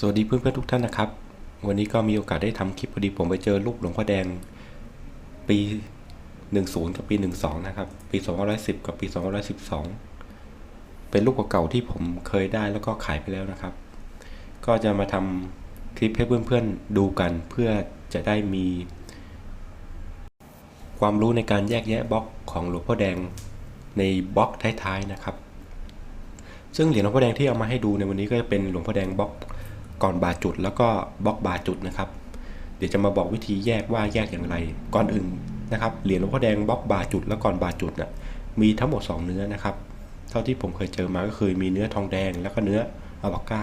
สวัสดีเพื่อนๆทุกท่านนะครับ วันนี้ก็มีโอกาสได้ทำคลิปพอดีผมไปเจอรูปหลวงพ่อแดงปี 10 กับปี 12 นะครับ ปี 2510 กับปี 2512 เป็นรูปเก่าๆที่ผมเคยได้แล้วก็ขายไปแล้วนะครับ ก็จะมาทำคลิปให้เพื่อนๆดูกันเพื่อจะได้มี ความรู้ในการแยกแยะบล็อกของหลวงพ่อแดงในบล็อกท้ายๆนะครับ ซึ่งเหรียญหลวงพ่อแดงที่เอามาให้ดูในวันนี้ก็จะเป็นหลวงพ่อแดงบล็อก ก่อนบาจุดแล้วก็บล็อกบาจุดนะครับ เดี๋ยวจะมาบอกวิธีแยกว่าแยกอย่างไร ก่อนอื่นนะครับเหรียญหลวงพ่อแดงบล็อกบาจุดและก่อนบาจุดน่ะมีทั้งหมด 2 เนื้อนะครับ เท่าที่ผมเคยเจอมาก็คือมีเนื้อทองแดงแล้วก็เนื้ออะบาก้า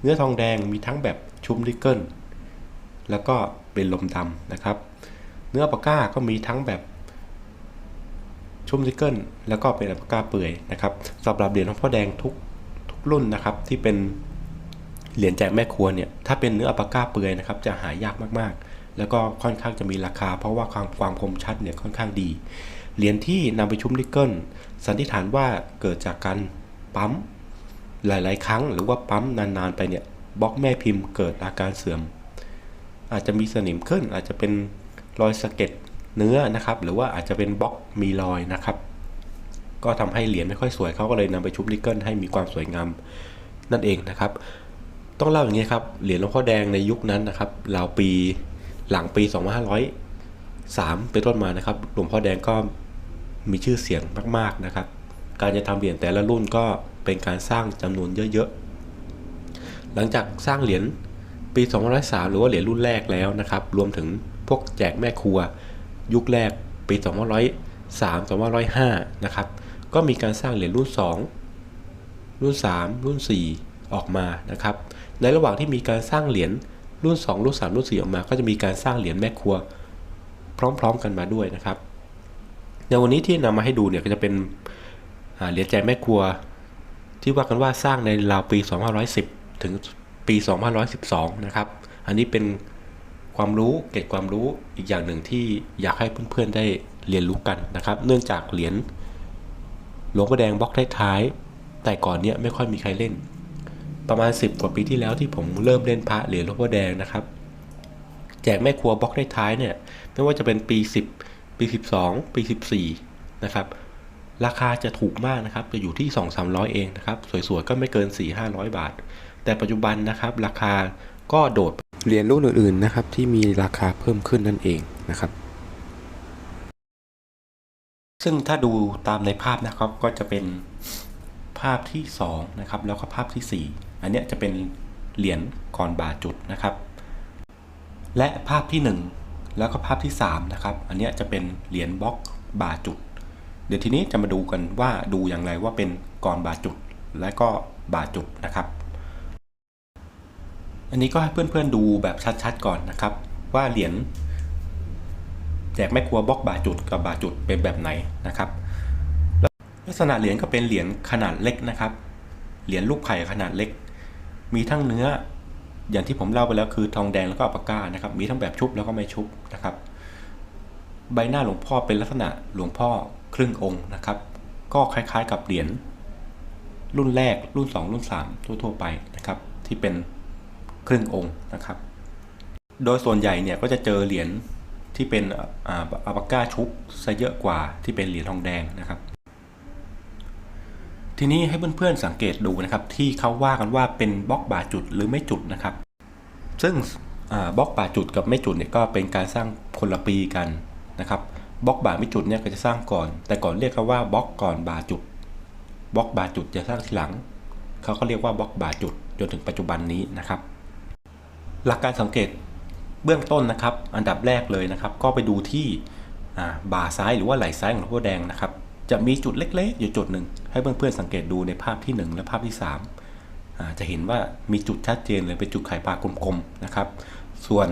เนื้อทองแดงมีทั้งแบบชุบนิกเกิลแล้วก็เป็นลมดำนะครับ เนื้ออะบาก้าก็มีทั้งแบบชุ่มซิกเกิลแล้วก็เป็นอัลปาก้าเปื่อยนะครับสำหรับเหรียญหลวงพ่อแดงทุกทุกรุ่นนะครับที่เป็น เหรียญแจกแม่ครัวเนี่ยถ้าเป็นเนื้ออัปาก้าเปื่อยนะครับจะหายากมากๆ แล้วก็ค่อนข้างจะมีราคา เพราะว่าความความคมชัดเนี่ยค่อนข้างดี เหรียญที่นำไปชุ่มนิกเกิลสันนิษฐานว่าเกิดจากการปั๊มหลายๆ ครั้ง หรือว่าปั๊มนานๆไปเนี่ยบล็อกแม่พิมพ์เกิดอาการเสื่อม อาจจะมีสนิมขึ้น อาจจะเป็นรอยสะเก็ดเนื้อนะครับ หรือว่าอาจจะเป็นบล็อกมีรอยนะครับ ก็ทำให้เหรียญไม่ค่อยสวยเขาก็เลยนำไปชุบนิกเกิลให้มีความสวยงามนั่นเองนะครับ ต้องเล่าอย่างนี้ครับ เหรียญหลวงพ่อแดงในยุคนั้นนะครับราวปีหลังปี 2503เป็นต้นมานะครับ หลวงพ่อแดงก็มีชื่อเสียงมาก ๆนะครับ การจะทำเหรียญแต่ละรุ่นก็เป็นการสร้างจำนวนเยอะๆ หลังจากสร้างเหรียญปี 2503หรือว่าเหรียญรุ่นแรกแล้วนะครับ รวมถึงพวกแจกแม่ครัว ยุคแรกปี 2503 2505นะครับ ก็มีการสร้างเหรียญรุ่น 2 รุ่น 3 รุ่น 4 ออกมานะครับ ในระหว่างที่มีการสร้างเหรียญรุ่น 2 รุ่น 3 รุ่น 4 ออกมา ก็จะมีการสร้างเหรียญแม่ครัว พร้อมๆกันมาด้วยนะครับในวันนี้ที่นำมาให้ดูเนี่ยก็จะเป็นเหรียญแจแม่ครัว ที่ว่ากันว่าสร้างในราวปี 2510 ถึงปี 2512 นะครับ อันนี้เป็นความรู้เกร็ดความรู้อีกอย่างหนึ่งที่อยากให้เพื่อนๆได้เรียนรู้กันนะครับ เนื่องจากเหรียญหลวงพ่อแดงบล็อกท้ายๆแต่ก่อนเนี้ยไม่ค่อยมีใครเล่น ประมาณ 10 กว่าปีที่แล้วที่ผมเริ่มเล่นพระเหรียญหลวงพ่อแดงนะครับ แจกแม่ครัวบล็อกได้ท้ายเนี่ย ไม่ว่าจะเป็นปี 10 ปี 12 ปี 14 นะครับ ราคาจะถูกมากนะครับ จะอยู่ที่ 2-300 เองนะครับ สวยๆ ก็ไม่เกิน 4-500 บาท แต่ปัจจุบันนะครับ ราคาก็โดดเหรียญรุ่นอื่นๆนะครับ ที่มีราคาเพิ่มขึ้นนั่นเองนะครับซึ่งถ้าดูตามในภาพนะครับก็จะเป็นภาพที่ 2 นะครับ แล้วก็ภาพที่ 4 อันนี้จะเป็นเหรียญก่อนบาทจุดนะครับ และภาพที่ 1 แล้วก็ภาพที่3นะครับ อันนี้จะเป็นเหรียญบล็อกบาทจุด เดี๋ยวทีนี้จะมาดูกันว่าดูอย่างไรว่าเป็นก่อนบาทจุดและก็บาทจุดนะครับ อันนี้ก็ให้เพื่อนๆดูแบบชัดๆก่อนนะครับ ว่าเหรียญแจกแม่ครัวบล็อกบาทจุดกับบาทจุดเป็นแบบไหนนะครับลักษณะเหรียญก็เป็นเหรียญขนาดเล็กนะครับ เหรียญลูกไข่ขนาดเล็ก มีทั้งเนื้อ อย่างที่ผมเล่าไปแล้วคือทองแดงแล้วก็อัปก้านะครับ มีทั้งแบบชุบแล้วก็ไม่ชุบนะครับ ใบหน้าหลวงพ่อเป็นลักษณะหลวงพ่อครึ่งองค์นะครับ ก็คล้ายๆกับเหรียญรุ่นแรกรุ่น 2 รุ่น 3 ทั่วๆไปนะครับ ที่เป็นครึ่งองค์นะครับ โดยส่วนใหญ่เนี่ยก็จะเจอเหรียญที่เป็นอัปก้าชุบซะเยอะกว่าที่เป็นเหรียญทองแดงนะครับ ทีนี้ให้เพื่อนๆสังเกตดูนะครับ ที่เขาว่ากันว่าเป็นบล็อกบาจุดหรือไม่จุดนะครับ ซึ่งบล็อกบาจุดกับไม่จุดเนี่ยก็เป็นการสร้างคนละปีกันนะครับบล็อกบาไม่จุดเนี่ยก็จะสร้างก่อน แต่ก่อนเรียกเขาว่าบล็อกก่อนบาจุดบล็อกบาจุดจะสร้างทีหลังเขาก็เรียกว่าบล็อกบาจุดจนถึงปัจจุบันนี้นะครับ หลักการสังเกตเบื้องต้นนะครับ อันดับแรกเลยนะครับ ก็ไปดูที่อ่าบ่าซ้ายหรือว่าไหล่ซ้ายของหลวงพ่อแดงนะครับ จะมีจุดเล็กๆ อยู่จุดหนึ่งให้เพื่อนๆสังเกตดูในภาพที่ 1 และภาพที่3าจะเห็นว่ามีจุดชัดเจนเลยเป็นจุดไข่ปลากลมๆนะครับ ส่วน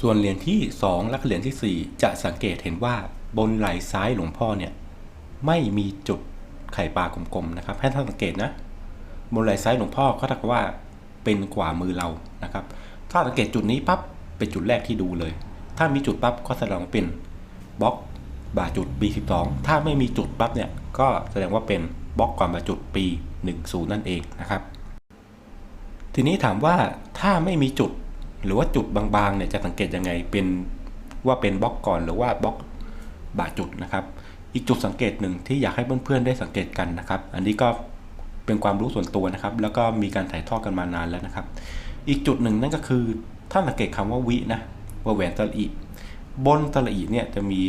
ส่วนเหรียญที่ 2 และเหรียญทีสี่ 4 จะสังเกตเห็นว่าบนไหล่ซ้ายหลวงพ่อเนี่ยไม่มีจุดไข่ปลากลมๆนะครับให้ท่านสังเกตนะบนไหล่ซ้ายหลวงพ่อก็ถักว่าเป็นกว่ามือเรานะครับ ถ้าสังเกตจุดนี้ปั๊บเป็นจุดแรกที่ดูเลย ถ้ามีจุดปั๊บก็แสดงว่าเป็นบล็อก บาจุด B12 ถ้าไม่มีจุดปั๊บเนี่ย ก็แสดงว่าเป็นบล็อกก่อนบาจุดปี10 นั่นเองนะครับ ทีนี้ถามว่าถ้าไม่มีจุดหรือว่าจุดบางๆเนี่ยจะสังเกตยังไงเป็นว่าเป็นบล็อกก่อนหรือว่าบล็อกบาจุดนะครับ อีกจุดสังเกตหนึ่งที่อยากให้เพื่อนๆได้สังเกตกันนะครับ อันนี้ก็เป็นความรู้ส่วนตัวนะครับ แล้วก็มีการถ่ายทอดกันมานานแล้วนะครับ อีกจุดหนึ่งนั่นก็คือถ้าสังเกตคำว่าวินะว่าแหวนตะลีบนตะลีเนี่ยจะมี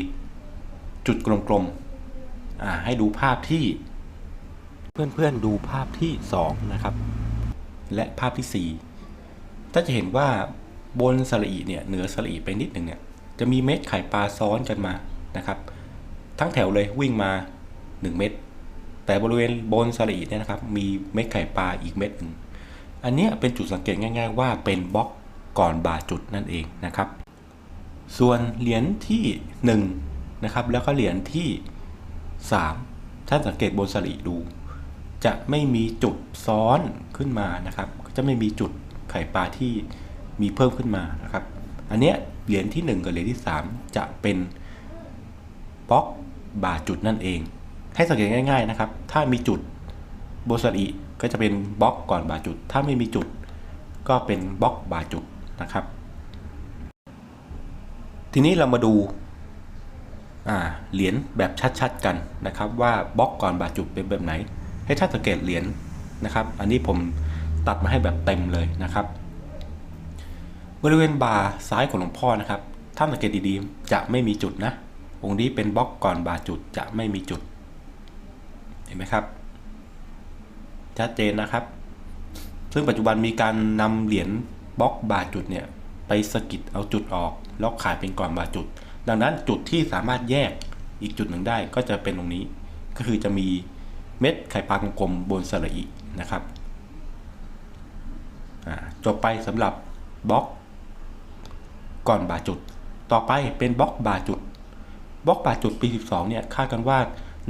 จุดกลมๆให้ดูภาพที่ เพื่อนๆดูภาพที่ 2 นะครับ และภาพที่ 4 ถ้าจะเห็นว่าบนสระอีเนี่ยเหนือสระอีไปนิดหนึ่งเนี่ยจะมีเม็ดไข่ปลาซ้อนกันมานะครับ ทั้งแถวเลยวิ่งมา 1 เม็ดแต่บริเวณบนสระอีเนี่ยนะครับมีเม็ดไข่ปลาอีกเม็ดหนึ่งอันนี้เป็นจุดสังเกตง่าย ๆ ว่าเป็นบล็อกก่อนบาจุดนั่นเองนะครับ ส่วนเหรียญที่ 1 นะครับ แล้วก็เหรียญที่3ท่านสังเกตบนสระอีดู จะไม่มีจุดซ้อนขึ้นมานะครับ จะไม่มีจุดไข่ปลาที่มีเพิ่มขึ้นมานะครับ อันเนี้ยเหรียญที่ 1 กับเหรียญที่ 3 จะเป็นบล็อกบาจุดนั่นเอง ให้สังเกตง่าย ๆนะครับ ถ้ามีจุดโบสอีก็จะเป็นบล็อกก่อนบาจุด ถ้าไม่มีจุด ก็เป็นบล็อกบาจุดนะครับ ทีนี้เรามาดู เหรียญแบบชัดๆกันนะครับ ว่าบล็อกก่อนบาจุดเป็นแบบไหน ให้ท่านสังเกตเหรียญนะครับ อันนี้ผมตัดมาให้แบบเต็มเลยนะครับ บริเวณบาซ้ายของหลวงพ่อนะครับท่านสังเกตดีๆ จะไม่มีจุดนะองค์นี้เป็นบล็อกก่อนบาจุดจะไม่มีจุด เห็นไหมครับ ชัดเจนนะครับ ซึ่งปัจจุบันมีการนำเหรียญบล็อกบาจุดเนี่ยไปสกิดเอาจุดออก แล้วขายเป็นก่อนบาจุด ดังนั้นจุดที่สามารถแยกอีกจุดหนึ่งได้ก็จะเป็นตรงนี้ ก็คือจะมีเม็ดไข่ปลากลมๆบนสระอีนะครับจบไปสำหรับบล็อก ก่อนบาจุด ต่อไปเป็นบล็อกบาจุดบล็อกบาจุดปี 12เนี่ยคาดกันว่า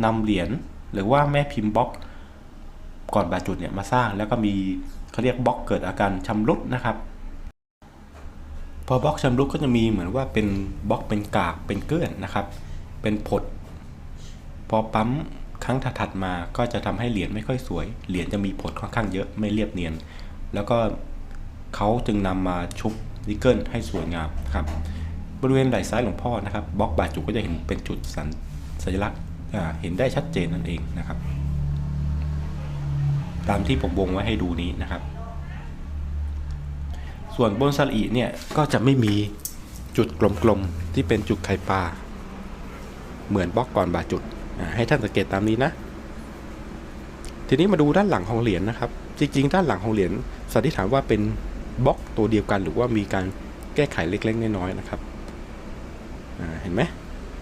นำเหรียญหรือว่าแม่พิมพ์บล็อก ก่อนบาจุดเนี่ยมาสร้างแล้วก็มีเขาเรียกบล็อกเกิดอาการชำรุดนะครับ พอบล็อกชำรุดก็จะมีเหมือนว่าเป็นบล็อกเป็นกากเป็นเกลื่อนนะครับ เป็นผด พอปั๊มครั้งถัดมาก็จะทำให้เหรียญไม่ค่อยสวย เหรียญจะมีผดค่อนข้างเยอะไม่เรียบเนียน แล้วก็เขาจึงนำมาชุบนิกเกิลให้สวยงามครับบริเวณไหล่ซ้ายหลวงพ่อนะครับบล็อกบาดจุก็จะเห็นเป็นจุดสัญสญลักษณ์เห็นได้ชัดเจนนั่นเองนะครับ ตามที่ผมวงไว้ให้ดูนี้นะครับ ส่วนบนสลีเนี่ยก็จะไม่มีจุดกลมๆที่เป็นจุดไข่ปลาเหมือนบล็อกก่อนบาจุดให้ท่านสังเกตตามนี้นะ ทีนี้มาดูด้านหลังของเหรียญนะครับ จริงๆ ด้านหลังของเหรียญสันนิษฐานว่าเป็นบล็อกตัวเดียวกัน หรือว่ามีการแก้ไขเล็กๆน้อยๆนะครับเห็นไหม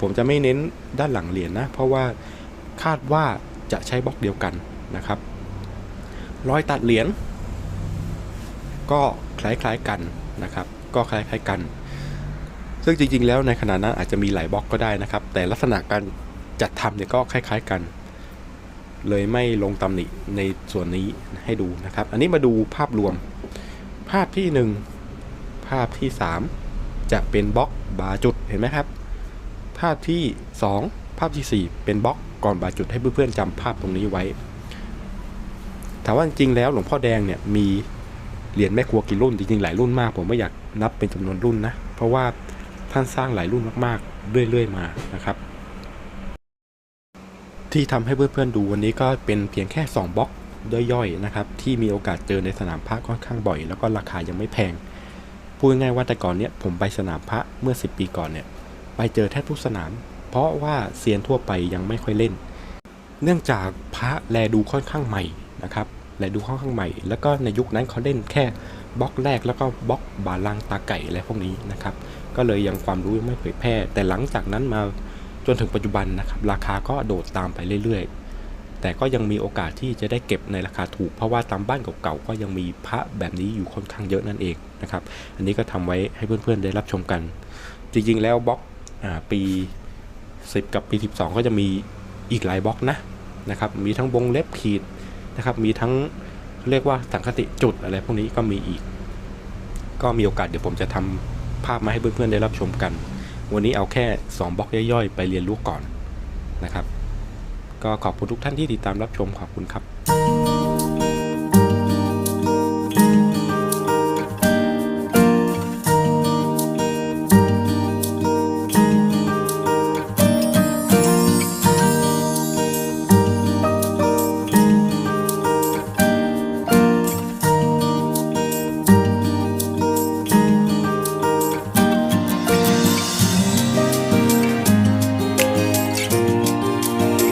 ผมจะไม่เน้นด้านหลังเหรียญนะเพราะว่าคาดว่าจะใช้บล็อกเดียวกันนะครับ รอยตัดเหรียญ ก็คล้ายๆกันนะครับ ก็คล้ายๆกัน ซึ่งจริงๆ แล้วในขณะนั้นอาจจะมีหลายบล็อกก็ได้นะครับ แต่ลักษณะการจัดทำเนี่ยก็คล้าย ๆกัน เลยไม่ลงตำหนิในส่วนนี้ให้ดูนะครับ อันนี้มาดูภาพรวม ภาพที่ 1 ภาพที่ 3 จะเป็นบล็อกบาจุดเห็นไหมครับ ภาพที่ 2 ภาพทีสี่4 เป็นบล็อกก่อนบาจุดให้เพื่อนๆจำภาพตรงนี้ไว้ถามว่าจริงๆแล้วหลวงพ่อแดงเนี่ยมี เหรียญแม่ครัวกี่รุ่นจริงๆหลายรุ่นมาก ผมไม่อยากนับเป็นจำนวนรุ่นนะเพราะว่าท่านสร้างหลายรุ่นมากๆเรื่อยๆมานะครับ ที่ทำให้เพื่อนๆดูวันนี้ก็เป็นเพียงแค่ 2บล็อกย่อยๆนะครับที่มีโอกาสเจอในสนามพระค่อนข้างบ่อย แล้วก็ราคายังไม่แพงพูดง่ายๆว่าแต่ก่อนเนี้ยผมไปสนามพระเมื่อ 10 ปีก่อนเนี่ยไปเจอแทบทุกสนาม เพราะว่าเซียนทั่วไปยังไม่ค่อยเล่น เนื่องจากพระแลดูค่อนข้างใหม่นะครับ แลดูค่อนข้างใหม่ แล้วก็ในยุคนั้นเขาเล่นแค่บล็อกแรกแล้วก็บล็อกบาลังตาไก่อะไรพวกนี้นะครับก็เลยยังความรู้ยังไม่เผยแพร่ แต่หลังจากนั้นมาจนถึงปัจจุบันนะครับราคาก็โดดตามไปเรื่อยๆ แต่ก็ยังมีโอกาสที่จะได้เก็บในราคาถูก เพราะว่าตามบ้านเก่าๆก็ยังมีพระแบบนี้อยู่ค่อนข้างเยอะนั่นเองนะครับอันนี้ก็ทำไว้ให้เพื่อนๆได้รับชมกัน จริงๆแล้วบล็อกอปี 10 กับปี 12 ก็จะมีอีกหลายบล็อกนะนะครับมีทั้งวงเล็บขีด นะครับ มีทั้งเรียกว่าสังคติจุดอะไรพวกนี้ก็มีอีก ก็มีโอกาสเดี๋ยวผมจะทำภาพมาให้เพื่อนๆได้รับชมกัน วันนี้เอาแค่ 2บล็อกย่อยๆ ไปเรียนรู้ก่อนนะครับ ก็ขอบคุณทุกท่านที่ติดตามรับชมขอบคุณครับ